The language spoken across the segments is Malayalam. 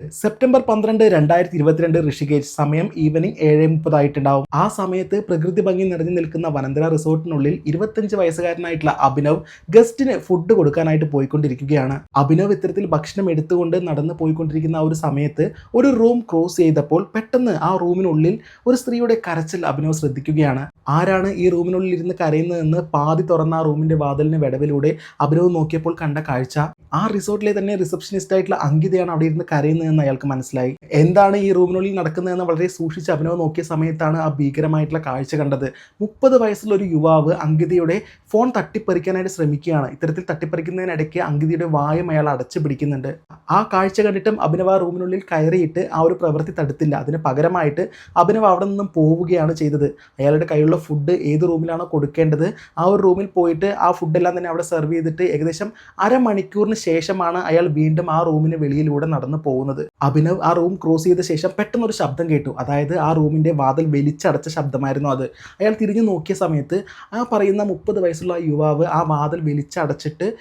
സെപ്റ്റംബർ പന്ത്രണ്ട് രണ്ടായിരത്തി ഇരുപത്തിരണ്ട് ഋഷികേശ് സമയം ഈവനിങ് ഏഴ് മുപ്പതായിട്ടുണ്ടാവും ആ സമയത്ത് പ്രകൃതി ഭംഗി നിറഞ്ഞു നിൽക്കുന്ന വനന്തര റിസോർട്ടിനുള്ളിൽ ഇരുപത്തഞ്ച് വയസ്സുകാരനായിട്ടുള്ള അഭിനവ് ഗസ്റ്റിന് ഫുഡ് കൊടുക്കാനായിട്ട് പോയിക്കൊണ്ടിരിക്കുകയാണ്. അഭിനവ് ഇത്തരത്തിൽ ഭക്ഷണം എടുത്തുകൊണ്ട് നടന്നു പോയിക്കൊണ്ടിരിക്കുന്ന ആ ഒരു സമയത്ത് ഒരു റൂം ക്രോസ് ചെയ്തപ്പോൾ പെട്ടെന്ന് ആ റൂമിനുള്ളിൽ ഒരു സ്ത്രീയുടെ കരച്ചിൽ അഭിനവ് ശ്രദ്ധിക്കുകയാണ്. ആരാണ് ഈ റൂമിനുള്ളിൽ ഇരുന്ന് കരയുന്നതെന്ന് പാതി തുറന്ന ആ റൂമിന്റെ വാതിലിന് വിടവിലൂടെ അഭിനവ് നോക്കിയപ്പോൾ കണ്ട കാഴ്ച. ആ റിസോർട്ടിലെ തന്നെ റിസപ്ഷനിസ്റ്റ് ആയിട്ടുള്ള അങ്കിതയാണ് അവിടെ ഇരുന്ന് കരയുന്നതെന്ന് അയാൾക്ക് മനസ്സിലായി. എന്താണ് ഈ റൂമിനുള്ളിൽ നടക്കുന്നതെന്ന് വളരെ സൂക്ഷിച്ച് അഭിനവ് നോക്കിയ സമയത്താണ് ആ ഭീകരമായിട്ടുള്ള കാഴ്ച കണ്ടത്. മുപ്പത് വയസ്സുള്ള ഒരു യുവാവ് അങ്കിതയുടെ ഫോൺ തട്ടിപ്പറിക്കാനായിട്ട് ശ്രമിക്കുകയാണ്. ഇത്തരത്തിൽ തട്ടിപ്പറിക്കുന്നതിനിടയ്ക്ക് അങ്കിതയുടെ വായം അയാൾ അടച്ചു പിടിക്കുന്നുണ്ട്. ആ കാഴ്ച കണ്ടിട്ടും അഭിനവ് ആ റൂമിനുള്ളിൽ കയറിയിട്ട് ആ ഒരു പ്രവൃത്തി തടുത്തില്ല. അതിന് പകരമായിട്ട് അഭിനവ് അവിടെ നിന്നും പോവുകയാണ് ചെയ്തത്. അയാളുടെ കയ്യിലുള്ള ഫുഡ് ഏത് റൂമിലാണോ കൊടുക്കേണ്ടത്. ആ ഒരു റൂമിൽ പോയിട്ട് ആ ഫുഡെല്ലാം തന്നെ അവിടെ സെർവ് ചെയ്തിട്ട് ഏകദേശം അരമണിക്കൂറിന് ശേഷമാണ് അയാൾ വീണ്ടും ആ റൂമിന് വെളിയിലൂടെ നടന്നു പോകുന്നത്. അഭിനവ് ആ റൂം ക്രോസ് ചെയ്ത ശേഷം പെട്ടെന്ന് ഒരു ശബ്ദം കേട്ടു. അതായത് ആ റൂമിന്റെ വാതിൽ വലിച്ചടച്ച ശബ്ദമായിരുന്നു അത്. അയാൾ തിരിഞ്ഞു നോക്കിയ സമയത്ത് ആ പറയുന്ന മുപ്പത് വയസ്സുള്ള ആ യുവാവ് ആ വാതിൽ വലിച്ചടച്ചിട്ട്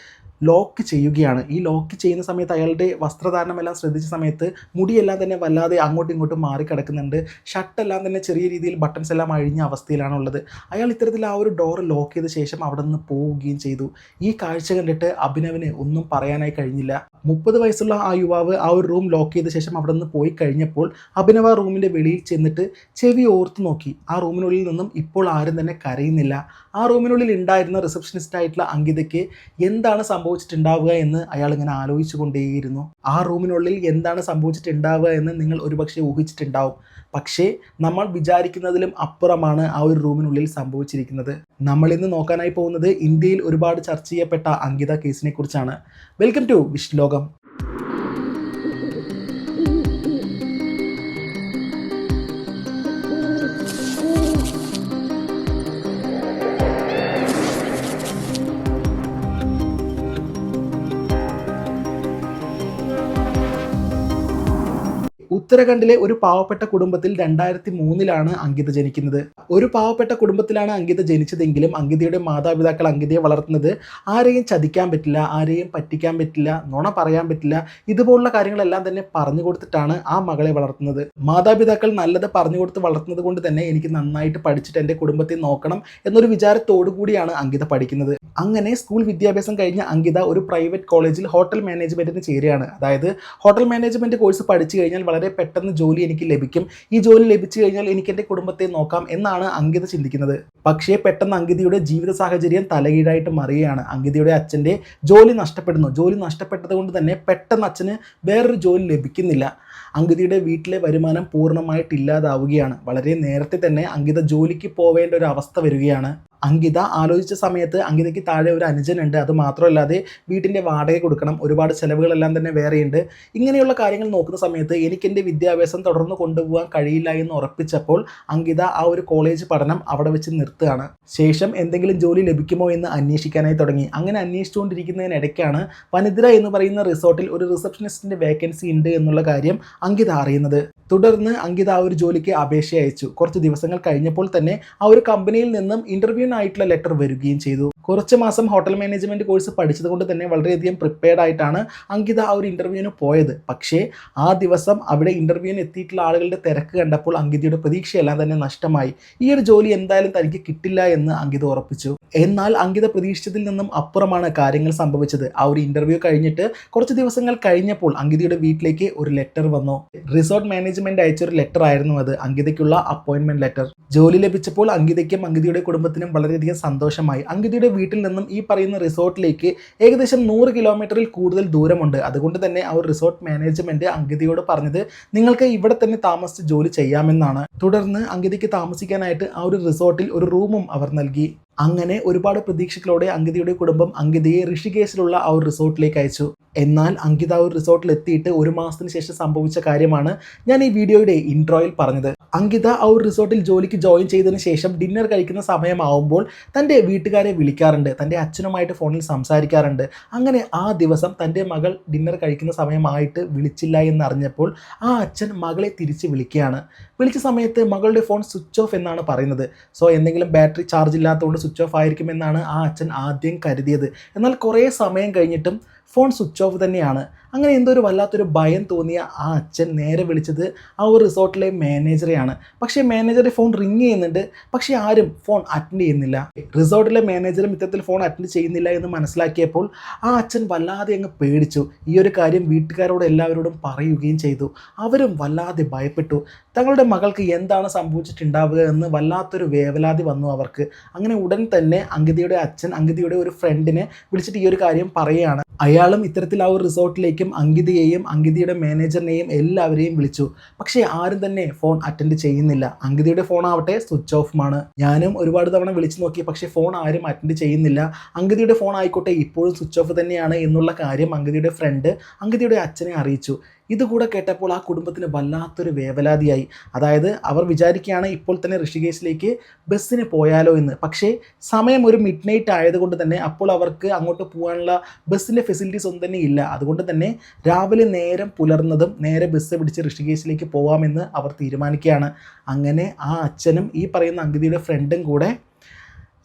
ലോക്ക് ചെയ്യുകയാണ്. ഈ ലോക്ക് ചെയ്യുന്ന സമയത്ത് അയാളുടെ വസ്ത്രധാരണമെല്ലാം ശ്രദ്ധിച്ച സമയത്ത് മുടിയെല്ലാം തന്നെ വല്ലാതെ അങ്ങോട്ടും ഇങ്ങോട്ടും മാറിക്കിടക്കുന്നുണ്ട്. ഷർട്ടെല്ലാം തന്നെ ചെറിയ രീതിയിൽ ബട്ടൺസ് എല്ലാം അഴിഞ്ഞ അവസ്ഥയിലാണുള്ളത്. അയാൾ ഇത്തരത്തിൽ ആ ഒരു ഡോർ ലോക്ക് ചെയ്ത ശേഷം അവിടെ നിന്ന് പോവുകയും ചെയ്തു. ഈ കാഴ്ച കണ്ടിട്ട് അഭിനവിന് ഒന്നും പറയാനായി കഴിഞ്ഞില്ല. മുപ്പത് വയസ്സുള്ള ആ യുവാവ് ആ ഒരു റൂം ലോക്ക് ചെയ്ത ശേഷം അവിടെ നിന്ന് പോയി കഴിഞ്ഞപ്പോൾ അഭിനവ റൂമിന്റെ വെളിയിൽ ചെന്നിട്ട് ചെവി ഓർത്ത് നോക്കി. ആ റൂമിനുള്ളിൽ നിന്നും ഇപ്പോൾ ആരും തന്നെ കരയുന്നില്ല. ആ റൂമിനുള്ളിൽ ഉണ്ടായിരുന്ന റിസപ്ഷനിസ്റ്റ് ആയിട്ടുള്ള അങ്കിതയ്ക്ക് എന്താണ് സംഭവിച്ചിട്ടുണ്ടാവുക എന്ന് അയാൾ ഇങ്ങനെ ആലോചിച്ചു കൊണ്ടേയിരുന്നു ആ റൂമിനുള്ളിൽ എന്താണ് സംഭവിച്ചിട്ടുണ്ടാവുക എന്ന് നിങ്ങൾ ഒരുപക്ഷെ ഊഹിച്ചിട്ടുണ്ടാവും. പക്ഷേ നമ്മൾ വിചാരിക്കുന്നതിലും അപ്പുറമാണ് ആ ഒരു റൂമിനുള്ളിൽ സംഭവിച്ചിരിക്കുന്നത്. നമ്മൾ ഇന്ന് നോക്കാനായി പോകുന്നത് ഇന്ത്യയിൽ ഒരുപാട് ചർച്ച ചെയ്യപ്പെട്ട അങ്കിത കേസിനെ കുറിച്ചാണ് വെൽക്കം ടു വിഷ് ഉത്തരാഖണ്ഡിലെ ഒരു പാവപ്പെട്ട കുടുംബത്തിൽ രണ്ടായിരത്തി മൂന്നിലാണ് അങ്കിത ജനിക്കുന്നത്. ഒരു പാവപ്പെട്ട കുടുംബത്തിലാണ് അങ്കിത ജനിച്ചതെങ്കിലും അങ്കിതയുടെ മാതാപിതാക്കൾ അങ്കിതയെ വളർത്തുന്നത് ആരെയും ചതിക്കാൻ പറ്റില്ല ആരെയും പറ്റിക്കാൻ പറ്റില്ല നുണ പറയാൻ പറ്റില്ല ഇതുപോലുള്ള കാര്യങ്ങളെല്ലാം തന്നെ പറഞ്ഞു കൊടുത്തിട്ടാണ് ആ മകളെ വളർത്തുന്നത്. മാതാപിതാക്കൾ നല്ലത് പറഞ്ഞു കൊടുത്ത് വളർത്തുന്നത് കൊണ്ട് തന്നെ എനിക്ക് നന്നായിട്ട് പഠിച്ചിട്ട് എന്റെ കുടുംബത്തെ നോക്കണം എന്നൊരു വിചാരത്തോടു കൂടിയാണ് അങ്കിത പഠിക്കുന്നത്. അങ്ങനെ സ്കൂൾ വിദ്യാഭ്യാസം കഴിഞ്ഞ അങ്കിത ഒരു പ്രൈവറ്റ് കോളേജിൽ ഹോട്ടൽ മാനേജ്മെന്റിന് ചേരുകയാണ്. അതായത് ഹോട്ടൽ മാനേജ്മെന്റ് കോഴ്സ് പഠിച്ചു കഴിഞ്ഞാൽ വളരെ പെട്ടെന്ന് ജോലി എനിക്ക് ലഭിക്കും. ഈ ജോലി ലഭിച്ചു കഴിഞ്ഞാൽ എനിക്ക് എന്റെ കുടുംബത്തെ നോക്കാം എന്നാണ് അങ്കിത ചിന്തിക്കുന്നത്. പക്ഷേ പെട്ടെന്ന് അങ്കിതയുടെ ജീവിത സാഹചര്യം തലകീഴായിട്ട് മറിയുകയാണ് അങ്കിതയുടെ അച്ഛന്റെ ജോലി നഷ്ടപ്പെടുന്നു. ജോലി നഷ്ടപ്പെട്ടത് കൊണ്ട് തന്നെ പെട്ടെന്ന് അച്ഛന് വേറൊരു ജോലി ലഭിക്കുന്നില്ല. അങ്കിതയുടെ വീട്ടിലെ വരുമാനം പൂർണമായിട്ട് ഇല്ലാതാവുകയാണ്. വളരെ നേരത്തെ തന്നെ അങ്കിത ജോലിക്ക് പോവേണ്ട ഒരു അവസ്ഥ വരികയാണ്. അങ്കിത ആലോചിച്ച സമയത്ത് അങ്കിതയ്ക്ക് താഴെ ഒരു അനുജനുണ്ട്. അത് മാത്രമല്ലാതെ വീട്ടിന്റെ വാടക കൊടുക്കണം. ഒരുപാട് ചിലവുകളെല്ലാം തന്നെ വേറെയുണ്ട്. ഇങ്ങനെയുള്ള കാര്യങ്ങൾ നോക്കുന്ന സമയത്ത് എനിക്ക് എന്റെ വിദ്യാഭ്യാസം തുടർന്ന് കൊണ്ടുപോകാൻ കഴിയില്ല എന്ന് ഉറപ്പിച്ചപ്പോൾ അങ്കിത ആ ഒരു കോളേജ് പഠനം അവിടെ വെച്ച് നിർത്തുകയാണ്. ശേഷം എന്തെങ്കിലും ജോലി ലഭിക്കുമോ എന്ന് അന്വേഷിക്കാനായി തുടങ്ങി. അങ്ങനെ അന്വേഷിച്ചുകൊണ്ടിരിക്കുന്നതിനിടയ്ക്കാണ് വനിദ്ര എന്ന് പറയുന്ന റിസോർട്ടിൽ ഒരു റിസപ്ഷനിസ്റ്റിന്റെ വേക്കൻസി ഉണ്ട് എന്നുള്ള കാര്യം അങ്കിത അറിയുന്നത്. തുടർന്ന് അങ്കിത ആ ഒരു ജോലിക്ക് അപേക്ഷ അയച്ചു. കുറച്ച് ദിവസങ്ങൾ കഴിഞ്ഞപ്പോൾ തന്നെ ആ ഒരു കമ്പനിയിൽ നിന്നും ഇന്റർവ്യൂവിനായിട്ടുള്ള ലെറ്റർ വരികയും ചെയ്തു. കുറച്ച് മാസം ഹോട്ടൽ മാനേജ്മെന്റ് കോഴ്സ് പഠിച്ചത് കൊണ്ട് തന്നെ വളരെയധികം പ്രിപ്പയർഡ് ആയിട്ടാണ് അങ്കിത ആ ഒരു ഇന്റർവ്യൂവിന് പോയത്. പക്ഷേ ആ ദിവസം അവിടെ ഇന്റർവ്യൂവിന് എത്തിയിട്ടുള്ള ആളുകളുടെ തിരക്ക് കണ്ടപ്പോൾ അങ്കിതയുടെ പ്രതീക്ഷയെല്ലാം തന്നെ നഷ്ടമായി. ഈ ഒരു ജോലി എന്തായാലും തനിക്ക് കിട്ടില്ല എന്ന് അങ്കിത ഉറപ്പിച്ചു. എന്നാൽ അങ്കിത പ്രതീക്ഷിച്ചതിൽ നിന്നും അപ്പുറമാണ് കാര്യങ്ങൾ സംഭവിച്ചത്. ആ ഒരു ഇന്റർവ്യൂ കഴിഞ്ഞിട്ട് കുറച്ച് ദിവസങ്ങൾ കഴിഞ്ഞപ്പോൾ അങ്കിതയുടെ വീട്ടിലേക്ക് ഒരു ലെറ്റർ വന്നു. റിസോർട്ട് മാനേജ്മെന്റ് അയച്ച ഒരു ലെറ്റർ ആയിരുന്നു അത്. അങ്കിതയ്ക്കുള്ള അപ്പോയിൻമെന്റ് ലെറ്റർ ജോലി ലഭിച്ചപ്പോൾ അങ്കിതയ്ക്കും അങ്കിതയുടെ കുടുംബത്തിനും വളരെയധികം സന്തോഷമായി. അങ്കിതയുടെ വീട്ടിൽ നിന്നും ഈ പറയുന്ന റിസോർട്ടിലേക്ക് ഏകദേശം നൂറ് കിലോമീറ്ററിൽ കൂടുതൽ ദൂരമുണ്ട്. അതുകൊണ്ട് തന്നെ ആ ഒരു റിസോർട്ട് മാനേജ്മെന്റ് അങ്കിതയോട് പറഞ്ഞത് നിങ്ങൾക്ക് ഇവിടെ തന്നെ താമസിച്ച് ജോലി ചെയ്യാമെന്നാണ്. തുടർന്ന് അങ്കിതയ്ക്ക് താമസിക്കാനായിട്ട് ആ ഒരു റിസോർട്ടിൽ ഒരു റൂമും അവർ നൽകി. അങ്ങനെ ഒരുപാട് പ്രതീക്ഷകളോടെ അങ്കിതയുടെ കുടുംബം അങ്കിതയെ ഋഷികേശിലുള്ള ആ ഒരു റിസോർട്ടിലേക്ക് അയച്ചു. എന്നാൽ അങ്കിത ഒരു റിസോർട്ടിൽ എത്തിയിട്ട് ഒരു മാസത്തിന് ശേഷം സംഭവിച്ച കാര്യമാണ് ഞാൻ ഈ വീഡിയോയുടെ ഇൻട്രോയിൽ പറഞ്ഞത്. അങ്കിത ആ ഒരു റിസോർട്ടിൽ ജോലിക്ക് ജോയിൻ ചെയ്തതിന് ശേഷം ഡിന്നർ കഴിക്കുന്ന സമയമാവുമ്പോൾ തന്റെ വീട്ടുകാരെ വിളിക്കാറുണ്ട്. തന്റെ അച്ഛനുമായിട്ട് ഫോണിൽ സംസാരിക്കാറുണ്ട്. അങ്ങനെ ആ ദിവസം തന്റെ മകൾ ഡിന്നർ കഴിക്കുന്ന സമയമായിട്ട് വിളിച്ചില്ല എന്നറിഞ്ഞപ്പോൾ ആ അച്ഛൻ മകളെ തിരിച്ച് വിളിക്കുകയാണ്. വിളിച്ച സമയത്ത് മകളുടെ ഫോൺ സ്വിച്ച് ഓഫ് എന്നാണ് പറയുന്നത്. സോ എന്തെങ്കിലും ബാറ്ററി ചാർജ് ഇല്ലാത്തതുകൊണ്ട് സ്വിച്ച് ഓഫ് ആയിരിക്കുമെന്നാണ് ആ അച്ഛൻ ആദ്യം കരുതിയത്. എന്നാൽ കുറേ സമയം കഴിഞ്ഞിട്ടും ഫോൺ സ്വിച്ച് ഓഫ് തന്നെയാണ്. അങ്ങനെ എന്തോ ഒരു വല്ലാത്തൊരു ഭയം തോന്നിയ ആ അച്ഛൻ നേരെ വിളിച്ചത് ആ ഒരു റിസോർട്ടിലെ മാനേജറെയാണ്. പക്ഷേ മാനേജറെ ഫോൺ റിങ് ചെയ്യുന്നുണ്ട്. പക്ഷേ ആരും ഫോൺ അറ്റൻഡ് ചെയ്യുന്നില്ല. റിസോർട്ടിലെ മാനേജറും ഇത്തരത്തിൽ ഫോൺ അറ്റൻഡ് ചെയ്യുന്നില്ല എന്ന് മനസ്സിലാക്കിയപ്പോൾ ആ അച്ഛൻ വല്ലാതെ അങ്ങ് പേടിച്ചു. ഈ ഒരു കാര്യം വീട്ടുകാരോട് എല്ലാവരോടും പറയുകയും ചെയ്തു. അവരും വല്ലാതെ ഭയപ്പെട്ടു. തങ്ങളുടെ മകൾക്ക് എന്താണ് സംഭവിച്ചിട്ടുണ്ടാവുക എന്ന് വല്ലാത്തൊരു വേവലാതി വന്നു അവർക്ക്. അങ്ങനെ ഉടൻ തന്നെ അങ്കിതയുടെ അച്ഛൻ അങ്കിതയുടെ ഒരു ഫ്രണ്ടിനെ വിളിച്ചിട്ട് ഈ ഒരു കാര്യം പറയുകയാണ്. അയാളും ഇത്തരത്തിൽ ആ ഒരു റിസോർട്ടിലേക്കും അങ്കിതയെയും അങ്കിതയുടെ മാനേജറിനെയും എല്ലാവരെയും വിളിച്ചു. പക്ഷേ ആരും തന്നെ ഫോൺ അറ്റൻഡ് ചെയ്യുന്നില്ല. അങ്കിതയുടെ ഫോൺ ആവട്ടെ സ്വിച്ച് ഓഫുമാണ് ഞാനും ഒരുപാട് തവണ വിളിച്ചു നോക്കി പക്ഷേ ഫോൺ ആരും അറ്റൻഡ് ചെയ്യുന്നില്ല. അങ്കിതയുടെ ഫോൺ ആയിക്കോട്ടെ ഇപ്പോഴും സ്വിച്ച് ഓഫ് തന്നെയാണ് എന്നുള്ള കാര്യം അങ്കിതയുടെ ഫ്രണ്ട് അങ്കിതയുടെ അച്ഛനെ അറിയിച്ചു. ഇതുകൂടെ കേട്ടപ്പോൾ ആ കുടുംബത്തിന് വല്ലാത്തൊരു വേവലാതിയായി. അതായത് അവർ വിചാരിക്കുകയാണ് ഇപ്പോൾ തന്നെ ഋഷികേശിലേക്ക് ബസ്സിന് പോയാലോ എന്ന്. പക്ഷേ സമയം ഒരു മിഡ് നൈറ്റ് ആയതുകൊണ്ട് തന്നെ അപ്പോൾ അവർക്ക് അങ്ങോട്ട് പോകാനുള്ള ബസ്സിന്റെ ഫെസിലിറ്റീസ് ഒന്നും തന്നെ ഇല്ല. അതുകൊണ്ട് തന്നെ രാവിലെ നേരം പുലർന്നതും നേരെ ബസ് പിടിച്ച് ഋഷികേശിലേക്ക് പോകാമെന്ന് അവർ തീരുമാനിക്കുകയാണ്. അങ്ങനെ ആ അച്ഛനും ഈ പറയുന്ന അങ്കിതിയുടെ ഫ്രണ്ടും കൂടെ